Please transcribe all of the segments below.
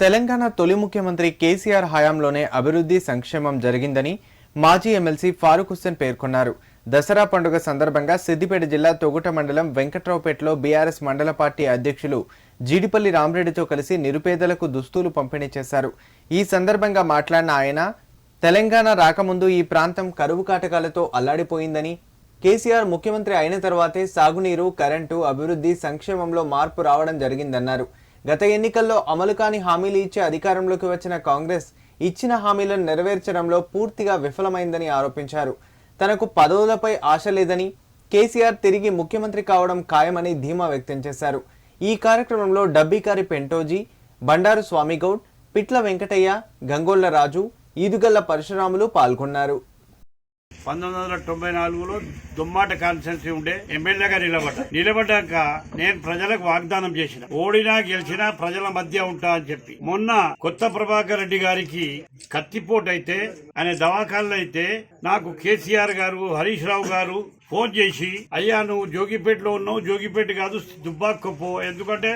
తెలంగాణ తొలి ముఖ్యమంత్రి కేసీఆర్ హయాంలోనే అభివృద్ధి సంక్షేమం జరిగిందని మాజీ ఎమ్మెల్సీ ఫారూక్ హుస్సేన్ పేర్కొన్నారు. దసరా పండుగ సందర్భంగా సిద్దిపేట జిల్లా తొగుట మండలం వెంకట్రావుపేటలో బీఆర్ఎస్ మండల పార్టీ అధ్యక్షులు జీడిపల్లి రామరెడ్డితో కలిసి నిరుపేదలకు దుస్తులు పంపిణీ చేశారు. ఈ సందర్భంగా మాట్లాడిన ఆయన తెలంగాణ రాకముందు ఈ ప్రాంతం కరువు కాటకాలతో అల్లాడిపోయిందని కేసీఆర్ ముఖ్యమంత్రి అయిన తర్వాతే సాగునీరు కరెంటు అభివృద్ధి సంక్షేమంలో మార్పు రావడం జరిగిందన్నారు. గత ఎన్నికల్లో అమలు కాని హామీలు ఇచ్చే అధికారంలోకి వచ్చిన కాంగ్రెస్ ఇచ్చిన హామీలను నెరవేర్చడంలో పూర్తిగా విఫలమైందని ఆరోపించారు. తనకు పదవులపై ఆశ లేదని కేసీఆర్ తిరిగి ముఖ్యమంత్రి కావడం ఖాయమని ధీమా వ్యక్తం చేశారు. ఈ కార్యక్రమంలో డబ్బీకారి పెంటోజీ బండారు స్వామిగౌడ్ పిట్ల వెంకటయ్య గంగోళ్ళ రాజు ఈదుగల్ల పరశురాములు పాల్గొన్నారు. పంతొమ్మిది వందల తొంభై నాలుగులో దుమ్మాట కాన్స్టిట్యున్సీ ఉండే ఎమ్మెల్యేగా నిలబడ్డా. నిలబడ్డాక నేను ప్రజలకు వాగ్దానం చేసిన. ఓడినా గెలిచినా ప్రజల మధ్య ఉంటా అని చెప్పి. మొన్న కొత్త ప్రభాకర్ రెడ్డి గారికి కత్తిపోటు అయితే అనే దవాఖాన్లో అయితే నాకు కేసీఆర్ గారు హరీష్ రావు గారు ఫోన్ చేసి అయ్యా నువ్వు జోగిపేటలో ఉన్నావు. జోగిపేట కాదు దుబ్బాకు పో ఎందుకంటే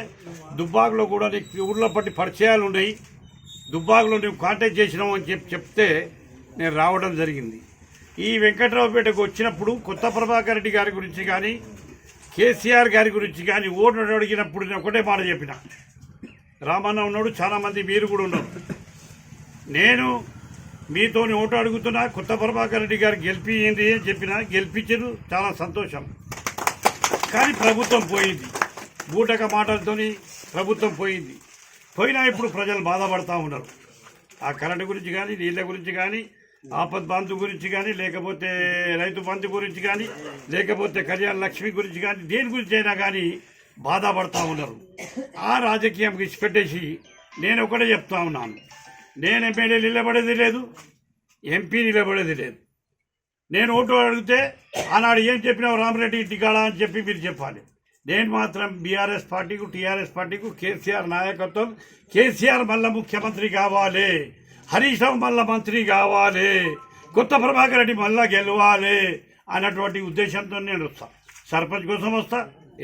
దుబ్బాకులో కూడా నీకు ఊర్లో పట్టి పరిచయాలు ఉన్నాయి. దుబ్బాకులో నువ్వు కాంటాక్ట్ చేసినావు అని చెప్పి చెప్తే నేను రావడం జరిగింది. ఈ వెంకట్రావుపేటకు వచ్చినప్పుడు కొత్త ప్రభాకర్ రెడ్డి గారి గురించి కానీ కేసీఆర్ గారి గురించి కానీ ఓటు అడిగినప్పుడు నేను ఒకటే మాట చెప్పిన. రామన్న ఉన్నాడు చాలామంది మీరు కూడా ఉన్నారు. నేను మీతోని ఓటు అడుగుతున్నా కొత్త ప్రభాకర్ రెడ్డి గారు గెలిపింది అని చెప్పిన గెలిపించారు చాలా సంతోషం. కానీ ప్రభుత్వం పోయింది. బూటక మాటలతోని ప్రభుత్వం పోయింది. పోయినా ఇప్పుడు ప్రజలు బాధపడుతూ ఉన్నారు. ఆ కరెంటు గురించి కానీ నీళ్ళ గురించి కానీ ఆపద్ బంధు గురించి కానీ లేకపోతే రైతు బంధు గురించి కానీ లేకపోతే కళ్యాణ లక్ష్మి గురించి కానీ దేని గురించి అయినా కానీ బాధపడతా ఉన్నారు. ఆ రాజకీయం ఇచ్చిపెట్టేసి నేను ఒకటే చెప్తా ఉన్నాను. నేను ఎమ్మెల్యే నిలబడేది లేదు ఎంపీ నిలబడేది లేదు. నేను ఓటు అడిగితే ఆనాడు ఏం చెప్పినావు రామరెడ్డి ఇంటికాడ అని చెప్పి మీరు చెప్పాలి. నేను మాత్రం బీఆర్ఎస్ పార్టీకు టీఆర్ఎస్ పార్టీకు కేసీఆర్ నాయకత్వం కేసీఆర్ మళ్ళీ ముఖ్యమంత్రి కావాలి. హరీశం మళ్ళా మంత్రి కావాలి కొత్త ప్రభాకర్ రెడ్డి మళ్ళా గెలవాలి అన్నటువంటి ఉద్దేశంతో నేను వస్తా. సర్పంచ్ కోసం వస్తా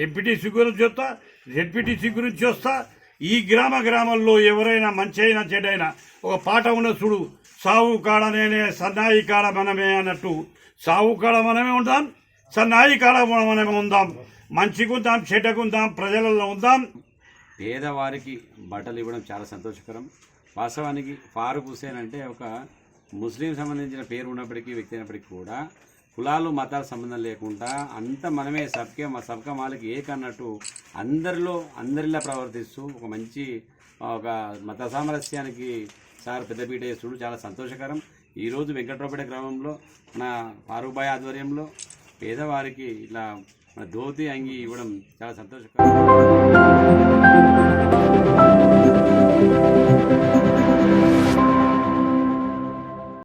ఎంపీటీసీ గురించి వస్తా జెడ్పీటీసీ గురించి వస్తా. ఈ గ్రామ గ్రామంలో ఎవరైనా మంచి అయినా చెడైనా ఒక పాట ఉన్న చూడు సావు కాడ నేనే సన్నాయి కాడ మనమే అన్నట్టు. సావు కాడ మనమే ఉందాం సన్నాయి కాడ మనమే ఉందాం. మంచిగుందాం చెడ్డగుందాం ప్రజలలో ఉందాం. పేదవారికి బట్టలు ఇవ్వడం చాలా సంతోషకరం. వాస్తవానికి ఫారూక్ హుసేన్ అంటే ఒక ముస్లిం సంబంధించిన పేరు ఉన్నప్పటికీ వ్యక్తి అయినప్పటికీ కూడా కులాలు మతాల సంబంధం లేకుండా అంత మనమే సబ్కే సబ్కా మాలకి ఏకన్నట్టు అందరిలో అందరిలా ప్రవర్తిస్తూ ఒక మంచి ఒక మత సామరస్యానికి సార్ పెద్దపీట వేస్తుడు. చాలా సంతోషకరం. ఈరోజు వెంకట్రావుపేట గ్రామంలో మన ఫారూక్ ఆధ్వర్యంలో పేదవారికి ఇలా మన ధోతి అంగి ఇవ్వడం చాలా సంతోషకరం.